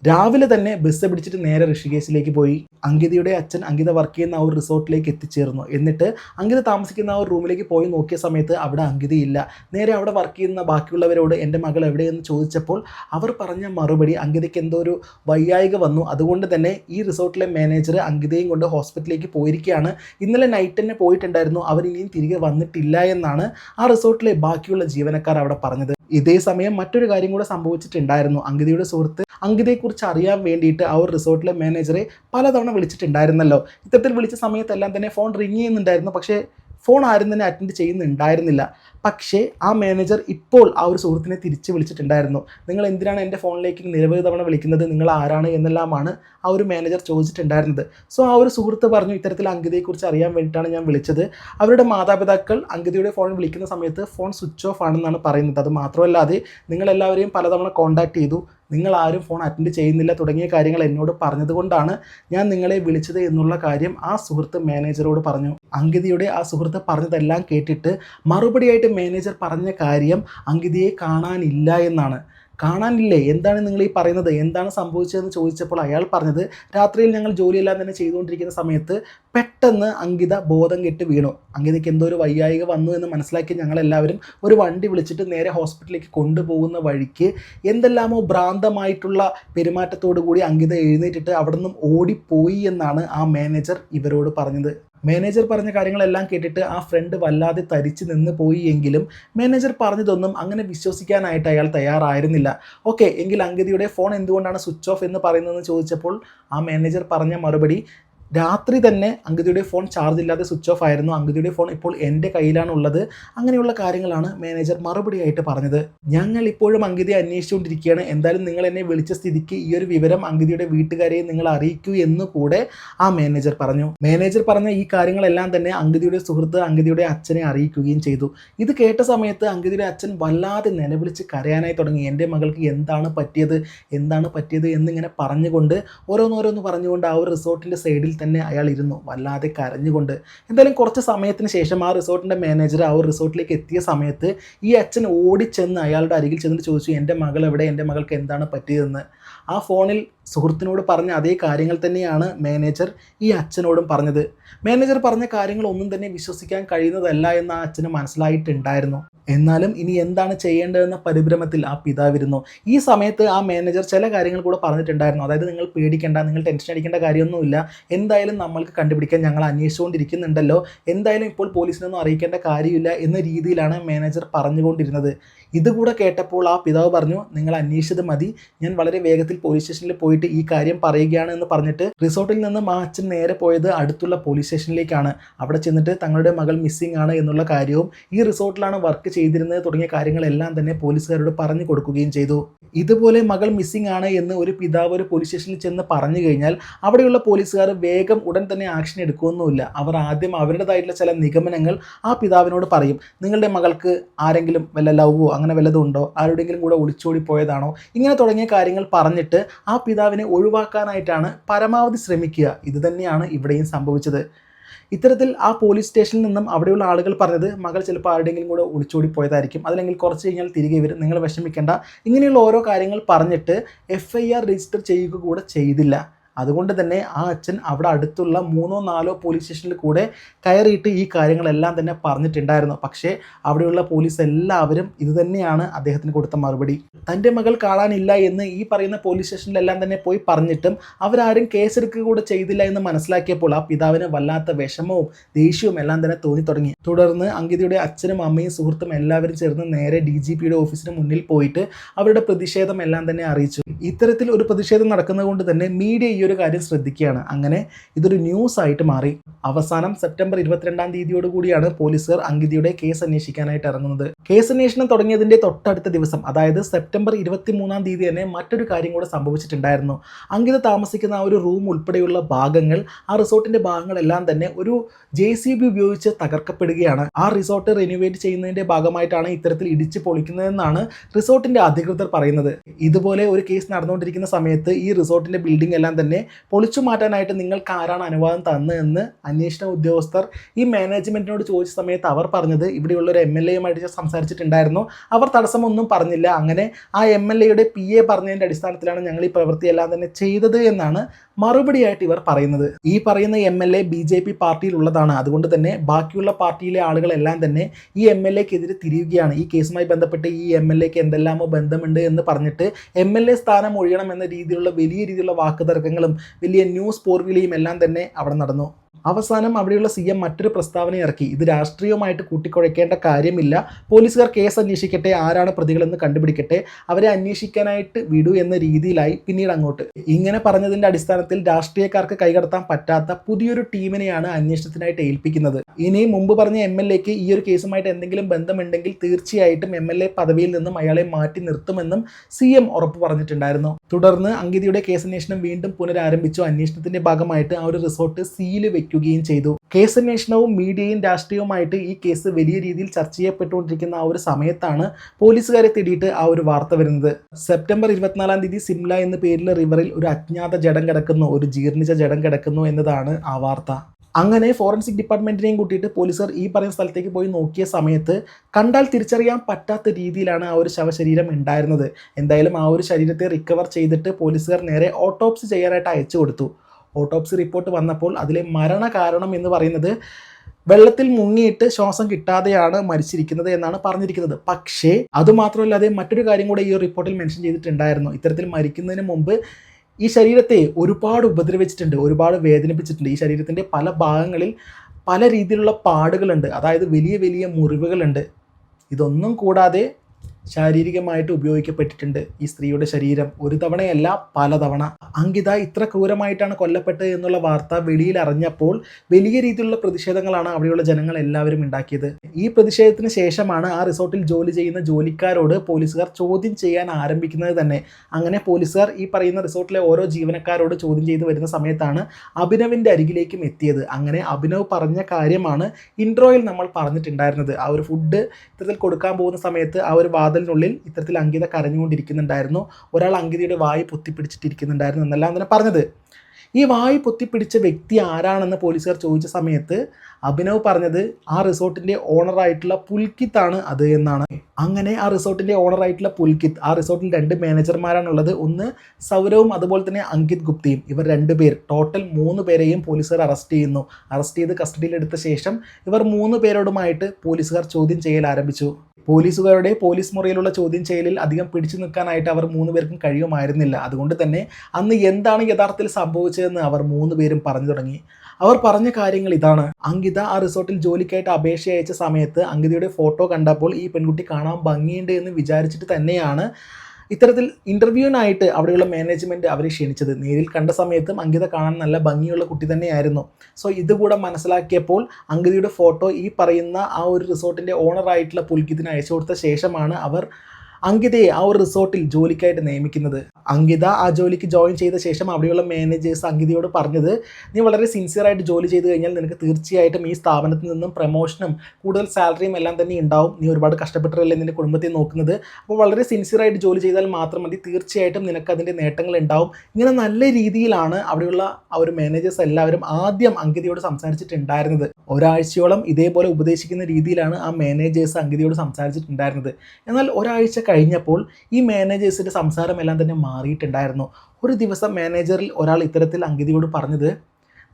രാവിലെ തന്നെ ബസ് പിടിച്ചിട്ട് നേരെ ഋഷികേശിലേക്ക് പോയി. അങ്കിതയുടെ അച്ഛൻ അങ്കിത വർക്ക് ചെയ്യുന്ന ആ ഒരു റിസോർട്ടിലേക്ക് എത്തിച്ചേർന്നു. എന്നിട്ട് അങ്കിത താമസിക്കുന്ന ആ ഒരു റൂമിലേക്ക് പോയി നോക്കിയ സമയത്ത് അവിടെ അങ്കിതയില്ല. നേരെ അവിടെ വർക്ക് ചെയ്യുന്ന ബാക്കിയുള്ളവരോട് എന്റെ മകൾ എവിടെയെന്ന് ചോദിച്ചപ്പോൾ അവർ പറഞ്ഞ മറുപടി അങ്കിതയ്ക്ക് എന്തോ ഒരു വയ്യായിക വന്നു. അതുകൊണ്ട് തന്നെ ഈ റിസോർട്ടിലെ മാനേജർ അങ്കിതയും കൊണ്ട് ഹോസ്പിറ്റലിലേക്ക് പോയിരിക്കുകയാണ്. ഇന്നലെ നൈറ്റ് തന്നെ പോയിട്ടുണ്ടായിരുന്നു. അവർ ഇനിയും തിരികെ വന്നിട്ടില്ല എന്നാണ് ആ റിസോർട്ടിലെ ബാക്കിയുള്ള ജീവനക്കാർ അവിടെ പറഞ്ഞത്. ഇതേ സമയം മറ്റൊരു കാര്യം കൂടെ സംഭവിച്ചിട്ടുണ്ടായിരുന്നു. അങ്കിതയുടെ സുഹൃത്ത് അങ്കിതയെക്കുറിച്ച് അറിയാൻ വേണ്ടിയിട്ട് ആ ഒരു റിസോർട്ടിലെ മാനേജറെ പലതവണ വിളിച്ചിട്ടുണ്ടായിരുന്നല്ലോ. ഇത്തരത്തിൽ വിളിച്ച സമയത്തെല്ലാം തന്നെ ഫോൺ റിങ് ചെയ്യുന്നുണ്ടായിരുന്നു. പക്ഷേ ഫോൺ ആരും തന്നെ അറ്റൻഡ് ചെയ്യുന്നുണ്ടായിരുന്നില്ല. പക്ഷേ ആ മാനേജർ ഇപ്പോൾ ആ ഒരു സുഹൃത്തിനെ തിരിച്ച് വിളിച്ചിട്ടുണ്ടായിരുന്നു. നിങ്ങൾ എന്തിനാണ് എന്റെ ഫോണിലേക്ക് നിരവധി തവണ വിളിക്കുന്നത്? നിങ്ങൾ ആരാണ് എന്നെല്ലാമാണ് ആ ഒരു മാനേജർ ചോദിച്ചിട്ടുണ്ടായിരുന്നത്. സോ ആ ഒരു സുഹൃത്ത് പറഞ്ഞു ഇത്തരത്തിൽ അങ്കിതയെക്കുറിച്ച് അറിയാൻ വേണ്ടിയിട്ടാണ് ഞാൻ വിളിച്ചത്. അവരുടെ മാതാപിതാക്കൾ അങ്കിതയുടെ ഫോൺ വിളിക്കുന്ന സമയത്ത് ഫോൺ സ്വിച്ച് ഓഫ് ആണെന്നാണ് പറയുന്നത്. അത് മാത്രമല്ലാതെ നിങ്ങളെല്ലാവരെയും പലതവണ കോൺടാക്ട് ചെയ്തു. നിങ്ങൾ ആരും ഫോൺ അറ്റൻഡ് ചെയ്യുന്നില്ല തുടങ്ങിയ കാര്യങ്ങൾ എന്നോട് പറഞ്ഞതുകൊണ്ടാണ് ഞാൻ നിങ്ങളെ വിളിച്ചത് എന്നുള്ള കാര്യം ആ സുഹൃത്ത് മാനേജറോട് പറഞ്ഞു. അങ്കിതയുടെ ആ സുഹൃത്ത് പറഞ്ഞതെല്ലാം കേട്ടിട്ട് മറുപടിയായിട്ട് മാനേജർ പറഞ്ഞ കാര്യം അങ്കിതയെ കാണാനില്ല എന്നാണ്. കാണാനില്ലേ? എന്താണ് നിങ്ങൾ ഈ പറയുന്നത്? എന്താണ് സംഭവിച്ചതെന്ന് ചോദിച്ചപ്പോൾ അയാൾ പറഞ്ഞത് രാത്രിയിൽ ഞങ്ങൾ ജോലിയെല്ലാം തന്നെ ചെയ്തുകൊണ്ടിരിക്കുന്ന സമയത്ത് പെട്ടെന്ന് അങ്കിത ബോധം കെട്ട് വീണു. അങ്കിതയ്ക്ക് എന്തോ ഒരു വയ്യായിക വന്നു എന്ന് മനസ്സിലാക്കി ഞങ്ങളെല്ലാവരും ഒരു വണ്ടി വിളിച്ചിട്ട് നേരെ ഹോസ്പിറ്റലിലേക്ക് കൊണ്ടുപോകുന്ന വഴിക്ക് എന്തെല്ലാമോ ഭ്രാന്തമായിട്ടുള്ള പെരുമാറ്റത്തോടു കൂടി അങ്കിത എഴുന്നേറ്റിട്ട് അവിടെ നിന്നും ഓടിപ്പോയി എന്നാണ് ആ മാനേജർ ഇവരോട് പറഞ്ഞത്. മാനേജർ പറഞ്ഞ കാര്യങ്ങളെല്ലാം കേട്ടിട്ട് ആ ഫ്രണ്ട് വല്ലാതെ തരിച്ചു നിന്ന് പോയി എങ്കിലും മാനേജർ പറഞ്ഞതൊന്നും അങ്ങനെ വിശ്വസിക്കാനായിട്ട് അയാൾ തയ്യാറായിരുന്നില്ല. ഓക്കെ എങ്കിൽ അങ്കിതിയുടെ ഫോൺ എന്തുകൊണ്ടാണ് സ്വിച്ച് ഓഫ് എന്ന് പറയുന്നതെന്ന് ചോദിച്ചപ്പോൾ ആ മാനേജർ പറഞ്ഞ മറുപടി രാത്രി തന്നെ അങ്കിതയുടെ ഫോൺ ചാർജ് ഇല്ലാതെ സ്വിച്ച് ഓഫ് ആയിരുന്നു. അങ്കിതയുടെ ഫോൺ ഇപ്പോൾ എന്റെ കയ്യിലാണ് ഉള്ളത്. അങ്ങനെയുള്ള കാര്യങ്ങളാണ് മാനേജർ മറുപടിയായിട്ട് പറഞ്ഞത്. ഞങ്ങൾ ഇപ്പോഴും അങ്കിതയെ അന്വേഷിച്ചുകൊണ്ടിരിക്കുകയാണ്. എന്തായാലും നിങ്ങൾ എന്നെ വിളിച്ച സ്ഥിതിക്ക് ഈ ഒരു വിവരം അങ്കിതയുടെ വീട്ടുകാരെയും നിങ്ങൾ അറിയിക്കൂ എന്ന് കൂടെ ആ മാനേജർ പറഞ്ഞു. മാനേജർ പറഞ്ഞ ഈ കാര്യങ്ങളെല്ലാം തന്നെ അങ്കിതയുടെ സുഹൃത്ത് അങ്കിതയുടെ അച്ഛനെ അറിയിക്കുകയും ചെയ്തു. ഇത് കേട്ട സമയത്ത് അങ്കിതയുടെ അച്ഛൻ വല്ലാതെ നിലവിളിച്ച് കരയാനായി തുടങ്ങി. എന്റെ മകൾക്ക് എന്താണ് പറ്റിയത്? എന്താണ് പറ്റിയത്? എന്നിങ്ങനെ പറഞ്ഞുകൊണ്ട് ഓരോന്നോരോന്ന് പറഞ്ഞുകൊണ്ട് ആ ഒരു റിസോർട്ടിന്റെ സൈഡിൽ തന്നെ അയാൾ ഇരുന്നു. വല്ലാതെ കരഞ്ഞുകൊണ്ട്. എന്തായാലും കുറച്ച് സമയത്തിന് ശേഷം ആ റിസോർട്ടിന്റെ മാനേജർ ആ ഒരു റിസോർട്ടിലേക്ക് എത്തിയ സമയത്ത് ഈ അച്ഛൻ ഓടിച്ചെന്ന് അയാളുടെ അരികിൽ ചെന്നിട്ട് ചോദിച്ചു എന്റെ മകൾ എവിടെ? എന്റെ മകൾക്ക് എന്താണ് പറ്റിയതെന്ന്? ആ ഫോണിൽ സുഹൃത്തിനോട് പറഞ്ഞ അതേ കാര്യങ്ങൾ തന്നെയാണ് മാനേജർ ഈ അച്ഛനോടും പറഞ്ഞത്. മാനേജർ പറഞ്ഞ കാര്യങ്ങൾ ഒന്നും തന്നെ വിശ്വസിക്കാൻ കഴിയുന്നതല്ല എന്ന് ആ അച്ഛന് മനസ്സിലായിട്ടുണ്ടായിരുന്നു. എന്നാലും ഇനി എന്താണ് ചെയ്യേണ്ടതെന്ന പരിഭ്രമത്തിൽ ആ പിതാവിരുന്നു ഈ സമയത്ത് ആ മാനേജർ ചില കാര്യങ്ങൾ കൂടെ പറഞ്ഞിട്ടുണ്ടായിരുന്നു. അതായത് നിങ്ങൾ പേടിക്കേണ്ട നിങ്ങൾ ടെൻഷൻ അടിക്കേണ്ട കാര്യമൊന്നുമില്ല. എന്തായാലും നമ്മൾക്ക് കണ്ടുപിടിക്കാൻ ഞങ്ങൾ അന്വേഷിച്ചുകൊണ്ടിരിക്കുന്നുണ്ടല്ലോ. എന്തായാലും ഇപ്പോൾ പോലീസിനൊന്നും അറിയിക്കേണ്ട കാര്യമില്ല എന്ന രീതിയിലാണ് മാനേജർ പറഞ്ഞുകൊണ്ടിരുന്നത്. ഇതുകൂടെ കേട്ടപ്പോൾ ആ പിതാവ് പറഞ്ഞു നിങ്ങൾ അന്വേഷിച്ചത് മതി. ഞാൻ വളരെ വേഗത്തിൽ പോലീസ് സ്റ്റേഷനിൽ പോയിട്ട് ഈ കാര്യം പറയുകയാണ് എന്ന് പറഞ്ഞിട്ട് റിസോർട്ടിൽ നിന്ന് മാച്ചൻ നേരെ പോയത് അടുത്തുള്ള പോലീസ് സ്റ്റേഷനിലേക്കാണ് അവിടെ ചെന്നിട്ട് തങ്ങളുടെ മകൾ മിസ്സിംഗ് ആണ് എന്നുള്ള കാര്യവും ഈ റിസോർട്ടിലാണ് വർക്ക് ചെയ്തിരുന്നത് തുടങ്ങിയ കാര്യങ്ങളെല്ലാം തന്നെ പോലീസുകാരോട് പറഞ്ഞു കൊടുക്കുകയും ചെയ്തു. ഇതുപോലെ മകൾ മിസ്സിംഗ് ആണ് എന്ന് ഒരു പിതാവ് ഒരു പോലീസ് സ്റ്റേഷനിൽ ചെന്ന് പറഞ്ഞു കഴിഞ്ഞാൽ അവിടെയുള്ള പോലീസുകാർ വേഗം ഉടൻ തന്നെ ആക്ഷൻ എടുക്കുമൊന്നുമില്ല അവർ ആദ്യം അവരുടേതായിട്ടുള്ള ചില നിഗമനങ്ങൾ ആ പിതാവിനോട് പറയും. നിങ്ങളുടെ മകൾക്ക് ആരെങ്കിലും വല്ല ലവോ അങ്ങനെ വല്ലതും ഉണ്ടോ? ആരുടെങ്കിലും കൂടെ ഒളിച്ചോടി പോയതാണോ? ഇങ്ങനെ തുടങ്ങിയ കാര്യങ്ങൾ പറഞ്ഞിട്ട് ആ പിതാവിനെ ഒഴിവാക്കാനായിട്ടാണ് പരമാവധി ശ്രമിക്കുക. ഇത് തന്നെയാണ് ഇവിടെയും സംഭവിച്ചത്. ഇത്തരത്തിൽ ആ പോലീസ് സ്റ്റേഷനിൽ നിന്നും അവിടെയുള്ള ആളുകൾ പറഞ്ഞത് മകൾ ചിലപ്പോൾ ആരുടെയെങ്കിലും കൂടെ ഒളിച്ചോടി പോയതായിരിക്കും. അതല്ലെങ്കിൽ കുറച്ച് കഴിഞ്ഞാൽ തിരികെ വരും. നിങ്ങൾ വിഷമിക്കേണ്ട. ഇങ്ങനെയുള്ള ഓരോ കാര്യങ്ങൾ പറഞ്ഞിട്ട് എഫ് രജിസ്റ്റർ ചെയ്യുക കൂടെ ചെയ്തില്ല. അതുകൊണ്ട് തന്നെ ആ അച്ഛൻ അവിടെ അടുത്തുള്ള മൂന്നോ നാലോ പോലീസ് സ്റ്റേഷനിൽ കൂടെ കയറിയിട്ട് ഈ കാര്യങ്ങളെല്ലാം തന്നെ പറഞ്ഞിട്ടുണ്ടായിരുന്നു. പക്ഷേ അവിടെയുള്ള പോലീസ് എല്ലാവരും ഇത് തന്നെയാണ് അദ്ദേഹത്തിന് കൊടുത്ത മറുപടി. തന്റെ മകൾ കാണാനില്ല എന്ന് ഈ പറയുന്ന പോലീസ് സ്റ്റേഷനിലെല്ലാം തന്നെ പോയി പറഞ്ഞിട്ടും അവരാരും കേസെടുക്കുക കൂടെ ചെയ്തില്ല എന്ന് മനസ്സിലാക്കിയപ്പോൾ ആ പിതാവിന് വല്ലാത്ത വിഷമവും ദേഷ്യവും എല്ലാം തന്നെ തോന്നി തുടങ്ങി. തുടർന്ന് അങ്കിതയുടെ അച്ഛനും അമ്മയും സുഹൃത്തും എല്ലാവരും ചേർന്ന് നേരെ ഡി ജി പിയുടെ ഓഫീസിന് മുന്നിൽ പോയിട്ട് അവരുടെ പ്രതിഷേധം എല്ലാം തന്നെ അറിയിച്ചു. ഇത്തരത്തിൽ ഒരു പ്രതിഷേധം നടക്കുന്നത് കൊണ്ട് തന്നെ മീഡിയ ഒരു കാര്യം ശ്രദ്ധിക്കുകയാണ്. അങ്ങനെ ഇതൊരു ന്യൂസ് ആയിട്ട് മാറി. അവസാനം സെപ്റ്റംബർ ഇരുപത്തിരണ്ടാം തീയതിയോട് കൂടിയാണ് പോലീസുകാർ അങ്കിതയുടെ കേസ് അന്വേഷിക്കാനായിട്ട് ഇറങ്ങുന്നത്. കേസ് അന്വേഷണം തുടങ്ങിയതിന്റെ തൊട്ടടുത്ത ദിവസം അതായത് സെപ്റ്റംബർ ഇരുപത്തി മൂന്നാം തീയതി തന്നെ മറ്റൊരു കാര്യം കൂടെ സംഭവിച്ചിട്ടുണ്ടായിരുന്നു. അങ്കിത താമസിക്കുന്ന ആ ഒരു റൂം ഉൾപ്പെടെയുള്ള ഭാഗങ്ങൾ ആ റിസോർട്ടിന്റെ ഭാഗങ്ങളെല്ലാം തന്നെ ഒരു ജെ സി ബി ഉപയോഗിച്ച് തകർക്കപ്പെടുകയാണ്. ആ റിസോർട്ട് റിനോവേറ്റ് ചെയ്യുന്നതിന്റെ ഭാഗമായിട്ടാണ് ഇത്തരത്തിൽ ഇടിച്ച് പൊളിക്കുന്നതെന്നാണ് റിസോർട്ടിന്റെ അധികൃതർ പറയുന്നത്. ഇതുപോലെ ഒരു കേസ് നടന്നുകൊണ്ടിരിക്കുന്ന സമയത്ത് ഈ റിസോർട്ടിന്റെ ബിൽഡിംഗ് എല്ലാം തന്നെ പൊളിച്ചു മാറ്റാനായിട്ട് നിങ്ങൾക്ക് ആരാണ് അനുവാദം തന്നതെന്ന് അന്വേഷണ ഉദ്യോഗസ്ഥർ ഈ മാനേജ്മെന്റിനോട് ചോദിച്ച സമയത്ത് അവർ പറഞ്ഞത് ഇവിടെയുള്ള ഒരു എം എൽ എയുമായിട്ട് സംസാരിച്ചിട്ടുണ്ടായിരുന്നു. അവർ തടസ്സമൊന്നും പറഞ്ഞില്ല. അങ്ങനെ ആ എം എൽ എയുടെ പി എ പറഞ്ഞതിന്റെ അടിസ്ഥാനത്തിലാണ് ഞങ്ങൾ ഈ പ്രവൃത്തിയെല്ലാം തന്നെ ചെയ്തത് എന്നാണ് മറുപടിയായിട്ട് ഇവർ പറയുന്നത്. ഈ പറയുന്ന M L A B J P പാർട്ടിയിലുള്ളതാണ്. അതുകൊണ്ട് തന്നെ ബാക്കിയുള്ള പാർട്ടിയിലെ ആളുകളെല്ലാം തന്നെ ഈ എം എൽ എക്കെതിരെ തിരിയുകയാണ്. ഈ കേസുമായി ബന്ധപ്പെട്ട് ഈ എം എൽ എക്ക് എന്തെല്ലാമോ ബന്ധമുണ്ട് എന്ന് പറഞ്ഞിട്ട് എം എൽ എ സ്ഥാനം ഒഴിയണം എന്ന രീതിയിലുള്ള വലിയ രീതിയിലുള്ള വാക്കുതർക്കങ്ങളും വലിയ ന്യൂസ് പോർവിളിയും എല്ലാം തന്നെ അവിടെ നടന്നു. അവസാനം അവിടെയുള്ള സി എം മറ്റൊരു പ്രസ്താവന ഇറക്കി. ഇത് രാഷ്ട്രീയമായിട്ട് കൂട്ടിക്കുഴയ്ക്കേണ്ട കാര്യമില്ല. പോലീസുകാർ കേസ് അന്വേഷിക്കട്ടെ ആരാണ് പ്രതികളെന്ന് കണ്ടുപിടിക്കട്ടെ അവരെ അന്വേഷിക്കാനായിട്ട് വിടൂ എന്ന രീതിയിലായി പിന്നീട് അങ്ങോട്ട്. ഇങ്ങനെ പറഞ്ഞതിന്റെ അടിസ്ഥാനത്തിൽ രാഷ്ട്രീയക്കാർക്ക് കൈകടത്താൻ പറ്റാത്ത പുതിയൊരു ടീമിനെയാണ് അന്വേഷണത്തിനായിട്ട് ഏൽപ്പിക്കുന്നത്. ഇനി മുമ്പ് പറഞ്ഞ എം എൽ എക്ക് ഈ ഒരു കേസുമായിട്ട് എന്തെങ്കിലും ബന്ധമുണ്ടെങ്കിൽ തീർച്ചയായിട്ടും എം എൽ എ പദവിയിൽ നിന്നും അയാളെ മാറ്റി നിർത്തുമെന്നും സി എം ഉറപ്പ് പറഞ്ഞിട്ടുണ്ടായിരുന്നു. തുടർന്ന് അങ്കിതയുടെ കേസന്വേഷണം വീണ്ടും പുനരാരംഭിച്ചു. അന്വേഷണത്തിന്റെ ഭാഗമായിട്ട് ആ ഒരു റിസോർട്ട് സീൽ വെക്കുകയും ചെയ്തു. കേസ് കേസന്വേഷണവും മീഡിയയും രാഷ്ട്രീയവുമായിട്ട് ഈ കേസ് വലിയ രീതിയിൽ ചർച്ച ചെയ്യപ്പെട്ടുകൊണ്ടിരിക്കുന്ന ആ ഒരു സമയത്താണ് പോലീസുകാരെ തേടിയിട്ട് ആ ഒരു വാർത്ത വരുന്നത്. സെപ്റ്റംബർ ഇരുപത്തിനാലാം തീയതി സിംല എന്ന പേരിൽ റിവറിൽ ഒരു അജ്ഞാത ജഡം കിടക്കുന്നു ഒരു ജീർണിച്ച ജഡം കിടക്കുന്നു എന്നതാണ് ആ വാർത്ത. അങ്ങനെ ഫോറൻസിക് ഡിപ്പാർട്ട്മെന്റിനെയും കൂട്ടിയിട്ട് പോലീസുകാർ ഈ പറയുന്ന സ്ഥലത്തേക്ക് പോയി നോക്കിയ സമയത്ത് കണ്ടാൽ തിരിച്ചറിയാൻ പറ്റാത്ത രീതിയിലാണ് ആ ഒരു ശവശരീരം ഉണ്ടായിരുന്നത്. എന്തായാലും ആ ഒരു ശരീരത്തെ റിക്കവർ ചെയ്തിട്ട് പോലീസുകാർ നേരെ ഓട്ടോപ്സി ചെയ്യാനായിട്ട് അയച്ചു കൊടുത്തു. ഓട്ടോപ്സി റിപ്പോർട്ട് വന്നപ്പോൾ അതിലെ മരണകാരണം എന്ന് പറയുന്നത് വെള്ളത്തിൽ മുങ്ങിയിട്ട് ശ്വാസം കിട്ടാതെയാണ് മരിച്ചിരിക്കുന്നത് എന്നാണ് പറഞ്ഞിരിക്കുന്നത്. പക്ഷേ അതുമാത്രമല്ലാതെ മറ്റൊരു കാര്യം കൂടെ ഈ റിപ്പോർട്ടിൽ മെൻഷൻ ചെയ്തിട്ടുണ്ടായിരുന്നു. ഇത്തരത്തിൽ മരിക്കുന്നതിന് മുമ്പ് ഈ ശരീരത്തെ ഒരുപാട് ഉപദ്രവിച്ചിട്ടുണ്ട് ഒരുപാട് വേദനിപ്പിച്ചിട്ടുണ്ട്. ഈ ശരീരത്തിന്റെ പല ഭാഗങ്ങളിൽ പല രീതിയിലുള്ള പാടുകളുണ്ട്. അതായത് വലിയ വലിയ മുറിവുകളുണ്ട്. ഇതൊന്നും കൂടാതെ ശാരീരികമായിട്ട് ഉപയോഗിക്കപ്പെട്ടിട്ടുണ്ട്. ഈ സ്ത്രീയുടെ ശരീരം ഒരു തവണയല്ല പലതവണ അങ്കിത ഇത്ര ക്രൂരമായിട്ടാണ് കൊല്ലപ്പെട്ടത് എന്നുള്ള വാർത്ത വെളിയിൽ അറിഞ്ഞപ്പോൾ വലിയ രീതിയിലുള്ള പ്രതിഷേധങ്ങളാണ് അവിടെയുള്ള ജനങ്ങൾ എല്ലാവരും ഉണ്ടാക്കിയത്. ഈ പ്രതിഷേധത്തിന് ശേഷമാണ് ആ റിസോർട്ടിൽ ജോലി ചെയ്യുന്ന ജോലിക്കാരോട് പോലീസുകാർ ചോദ്യം ചെയ്യാൻ ആരംഭിക്കുന്നത് തന്നെ. അങ്ങനെ പോലീസുകാർ ഈ പറയുന്ന റിസോർട്ടിലെ ഓരോ ജീവനക്കാരോട് ചോദ്യം ചെയ്ത് വരുന്ന സമയത്താണ് അഭിനവിന്റെ അരികിലേക്കും എത്തിയത്. അങ്ങനെ അഭിനവ് പറഞ്ഞ കാര്യമാണ് ഇൻട്രോയിൽ നമ്മൾ പറഞ്ഞിട്ടുണ്ടായിരുന്നത്. ആ ഒരു ഫുഡ് ഇത്തരത്തിൽ കൊടുക്കാൻ പോകുന്ന സമയത്ത് ആ ഒരു വാതിലിനുള്ളിൽ ഇത്തരത്തിൽ അങ്കിത കരഞ്ഞുകൊണ്ടിരിക്കുന്നുണ്ടായിരുന്നു. ഒരാൾ അങ്കിതയുടെ വായി പൊത്തിപ്പിടിച്ചിട്ടിരിക്കുന്നുണ്ടായിരുന്നു എന്നല്ല അങ്ങനെ പറഞ്ഞത്. ഈ വായി പൊത്തിപ്പിടിച്ച വ്യക്തി ആരാണെന്ന് പോലീസുകാർ ചോദിച്ച സമയത്ത് അഭിനവ് പറഞ്ഞത് ആ റിസോർട്ടിന്റെ ഓണറായിട്ടുള്ള പുൽക്കിത്താണ് അത് എന്നാണ്. അങ്ങനെ ആ റിസോർട്ടിന്റെ ഓണറായിട്ടുള്ള പുൽക്കിത്ത് ആ റിസോർട്ടിൽ രണ്ട് മാനേജർമാരാണ് ഉള്ളത് ഒന്ന് സൗരവും അതുപോലെ തന്നെ അങ്കിത് ഗുപ്തയും. ഇവർ രണ്ടുപേർ ടോട്ടൽ മൂന്ന് പേരെയും പോലീസുകാർ അറസ്റ്റ് ചെയ്യുന്നു. അറസ്റ്റ് ചെയ്ത് കസ്റ്റഡിയിലെടുത്ത ശേഷം ഇവർ മൂന്ന് പേരോടുമായിട്ട് പോലീസുകാർ ചോദ്യം ചെയ്യൽ ആരംഭിച്ചു. പോലീസുകാരുടെ പോലീസ് മുറിയിലുള്ള ചോദ്യം ചെയ്യലിൽ അധികം പിടിച്ചു നിൽക്കാനായിട്ട് അവർ മൂന്ന് പേർക്കും കഴിയുമായിരുന്നില്ല. അതുകൊണ്ട് തന്നെ അന്ന് എന്താണ് യഥാർത്ഥത്തിൽ സംഭവിച്ചതെന്ന് അവർ മൂന്ന് പേരും പറഞ്ഞു തുടങ്ങി. അവർ പറഞ്ഞ കാര്യങ്ങൾ ഇതാണ്. അങ്കിത ആ റിസോർട്ടിൽ ജോലിക്കായിട്ട് അപേക്ഷ അയച്ച സമയത്ത് അങ്കിതയുടെ ഫോട്ടോ കണ്ടപ്പോൾ ഈ പെൺകുട്ടി കാണാൻ ഭംഗിയുണ്ട് എന്ന് വിചാരിച്ചിട്ട് തന്നെയാണ് ഇത്തരത്തിൽ ഇന്റർവ്യൂവിനായിട്ട് അവിടെയുള്ള മാനേജ്മെന്റ് അവരെ ക്ഷണിച്ചത്. നേരിൽ കണ്ട സമയത്തും അങ്കിത കാണാൻ നല്ല ഭംഗിയുള്ള കുട്ടി തന്നെയായിരുന്നു. സോ ഇതുകൂടെ മനസ്സിലാക്കിയപ്പോൾ അങ്കിതയുടെ ഫോട്ടോ ഈ പറയുന്ന ആ ഒരു റിസോർട്ടിന്റെ ഓണറായിട്ടുള്ള പുൽകിത്തിന് അയച്ചു കൊടുത്ത ശേഷമാണ് അവർ അങ്കിതയെ ആ ഒരു റിസോർട്ടിൽ ജോലിക്കായിട്ട് നിയമിക്കുന്നത്. അങ്കിത ആ ജോലിക്ക് ജോയിൻ ചെയ്ത ശേഷം അവിടെയുള്ള മാനേജേഴ്സ് അങ്കിതയോട് പറഞ്ഞത് നീ വളരെ സിൻസിയറായിട്ട് ജോലി ചെയ്ത് കഴിഞ്ഞാൽ നിനക്ക് തീർച്ചയായിട്ടും ഈ സ്ഥാപനത്തിൽ നിന്നും പ്രൊമോഷനും കൂടുതൽ സാലറിയും എല്ലാം തന്നെ ഉണ്ടാവും. നീ ഒരുപാട് കഷ്ടപ്പെട്ടിട്ടല്ലേ നിന്റെ കുടുംബത്തെ നോക്കുന്നത്? അപ്പോൾ വളരെ സിൻസിയറായിട്ട് ജോലി ചെയ്താൽ മാത്രം മതി. തീർച്ചയായിട്ടും നിനക്ക് അതിന്റെ നേട്ടങ്ങൾ ഉണ്ടാവും. ഇങ്ങനെ നല്ല രീതിയിലാണ് അവിടെയുള്ള ആ ഒരു മാനേജേഴ്സ് എല്ലാവരും ആദ്യം അങ്കിതയോട് സംസാരിച്ചിട്ടുണ്ടായിരുന്നത്. ഒരാഴ്ചയോളം ഇതേപോലെ ഉപദേശിക്കുന്ന രീതിയിലാണ് ആ മാനേജേഴ്സ് അങ്കിതയോട് സംസാരിച്ചിട്ടുണ്ടായിരുന്നത്. എന്നാൽ ഒരാഴ്ച കഴിഞ്ഞപ്പോൾ ഈ മാനേജേഴ്സിന്റെ സംസാരമെല്ലാം തന്നെ മാറിയിട്ടുണ്ടായിരുന്നു. ഒരു ദിവസം മാനേജറിൽ ഒരാൾ ഇത്തരത്തിൽ അങ്കിതയോട് പറഞ്ഞത്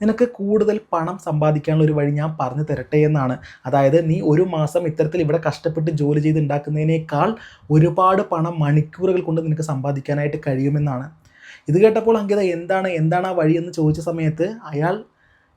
നിനക്ക് കൂടുതൽ പണം സമ്പാദിക്കാനുള്ള ഒരു വഴി ഞാൻ പറഞ്ഞു തരട്ടെ എന്നാണ്. അതായത് നീ ഒരു മാസം ഇത്തരത്തിൽ ഇവിടെ കഷ്ടപ്പെട്ട് ജോലി ചെയ്ത് ഉണ്ടാക്കുന്നതിനേക്കാൾ ഒരുപാട് പണം മണിക്കൂറുകൾ കൊണ്ട് നിനക്ക് സമ്പാദിക്കാനായിട്ട് കഴിയുമെന്നാണ്. ഇത് കേട്ടപ്പോൾ അങ്കിത എന്താണ് എന്താണ് ആ വഴി? എന്ന് ചോദിച്ച സമയത്ത് അയാൾ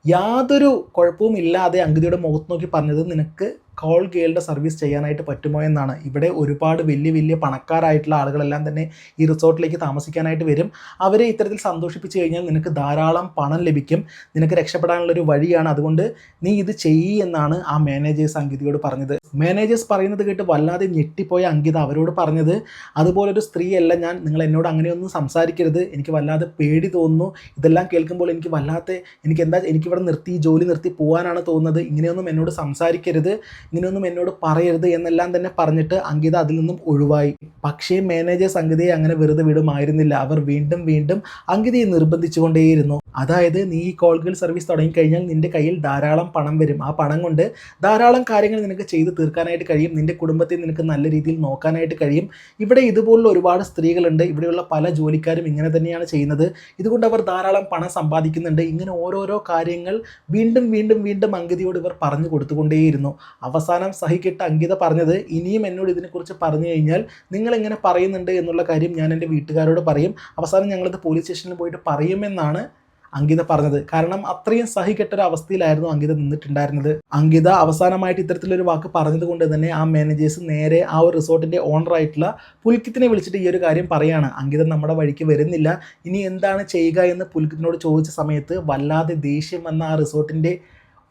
യാതൊരു കുഴപ്പവും ഇല്ലാതെ അങ്കിതയുടെ മുഖത്ത് നോക്കി പറഞ്ഞത് നിനക്ക് കോൾ ഗേളുടെ സർവീസ് ചെയ്യാനായിട്ട് പറ്റുമോ എന്നാണ്. ഇവിടെ ഒരുപാട് വലിയ വലിയ പണക്കാരായിട്ടുള്ള ആളുകളെല്ലാം തന്നെ ഈ റിസോർട്ടിലേക്ക് താമസിക്കാനായിട്ട് വരും. അവരെ ഇത്തരത്തിൽ സന്തോഷിപ്പിച്ച് കഴിഞ്ഞാൽ നിനക്ക് ധാരാളം പണം ലഭിക്കും. നിനക്ക് രക്ഷപ്പെടാനുള്ളൊരു വഴിയാണ്. അതുകൊണ്ട് നീ ഇത് ചെയ്യ് എന്നാണ് ആ മാനേജേഴ്സ് അങ്കിതയോട് പറഞ്ഞത്. മാനേജേഴ്സ് പറയുന്നത് കേട്ട് വല്ലാതെ ഞെട്ടിപ്പോയ അങ്കിത അവരോട് പറഞ്ഞത് അതുപോലൊരു സ്ത്രീയല്ല ഞാൻ. നിങ്ങൾ എന്നോട് അങ്ങനെയൊന്നും സംസാരിക്കരുത്. എനിക്ക് വല്ലാതെ പേടി തോന്നുന്നു. ഇതെല്ലാം കേൾക്കുമ്പോൾ എനിക്ക് വല്ലാത്ത എനിക്ക് എന്താ എനിക്കിവിടെ നിർത്തി ജോലി നിർത്തി പോകാനാണ് തോന്നുന്നത്. ഇങ്ങനെയൊന്നും എന്നോട് സംസാരിക്കരുത്. ഇങ്ങനെയൊന്നും എന്നോട് പറയരുത് എന്നെല്ലാം തന്നെ പറഞ്ഞിട്ട് അങ്കിത അതിൽ നിന്നും ഒഴിവായി. പക്ഷേ മാനേജേഴ്സ് അങ്കിതയെ അങ്ങനെ വെറുതെ വിടുമായിരുന്നില്ല. അവർ വീണ്ടും വീണ്ടും അങ്കിതയെ നിർബന്ധിച്ചുകൊണ്ടേയിരുന്നു. അതായത് നീ ഈ കോൾ ഗേൾ സർവീസ് തുടങ്ങിക്കഴിഞ്ഞാൽ നിന്റെ കയ്യിൽ ധാരാളം പണം വരും. ആ പണം കൊണ്ട് ധാരാളം കാര്യങ്ങൾ നിനക്ക് ചെയ്തു തീർക്കാനായിട്ട് കഴിയും. നിന്റെ കുടുംബത്തെ നിനക്ക് നല്ല രീതിയിൽ നോക്കാനായിട്ട് കഴിയും. ഇവിടെ ഇതുപോലുള്ള ഒരുപാട് സ്ത്രീകളുണ്ട്. ഇവിടെയുള്ള പല ജോലിക്കാരും ഇങ്ങനെ തന്നെയാണ് ചെയ്യുന്നത്. ഇതുകൊണ്ട് അവർ ധാരാളം പണം സമ്പാദിക്കുന്നുണ്ട്. ഇങ്ങനെ ഓരോരോ കാര്യങ്ങൾ വീണ്ടും വീണ്ടും വീണ്ടും അങ്കിതയോട് ഇവർ പറഞ്ഞു കൊടുത്തുകൊണ്ടേയിരുന്നു. അവസാനം സഹിക്കിട്ട് അങ്കിത പറഞ്ഞത് ഇനിയും എന്നോട് ഇതിനെക്കുറിച്ച് പറഞ്ഞു കഴിഞ്ഞാൽ നിങ്ങൾ എങ്ങനെ പറയുന്നുണ്ട് എന്നുള്ള കാര്യം ഞാൻ എന്റെ വീട്ടുകാരോട് പറയും. അവസാനം ഞങ്ങളിത് പോലീസ് സ്റ്റേഷനിൽ പോയിട്ട് പറയുമെന്നാണ് അങ്കിത പറഞ്ഞത്. കാരണം അത്രയും സഹികെട്ടൊരു അവസ്ഥയിലായിരുന്നു അങ്കിത നിന്നിട്ടുണ്ടായിരുന്നത്. അങ്കിത അവസാനമായിട്ട് ഇത്തരത്തിലൊരു വാക്ക് പറഞ്ഞത് കൊണ്ട് തന്നെ ആ മാനേജേഴ്സ് നേരെ ആ ഒരു റിസോർട്ടിന്റെ ഓണറായിട്ടുള്ള പുൽക്കിത്തിനെ വിളിച്ചിട്ട് ഈ ഒരു കാര്യം പറയാണ്. അങ്കിത നമ്മുടെ വഴിക്ക് വരുന്നില്ല. ഇനി എന്താണ് ചെയ്യുക എന്ന് പുൽക്കിത്തിനോട് ചോദിച്ച സമയത്ത് വല്ലാതെ ദേഷ്യം വന്ന ആ റിസോർട്ടിന്റെ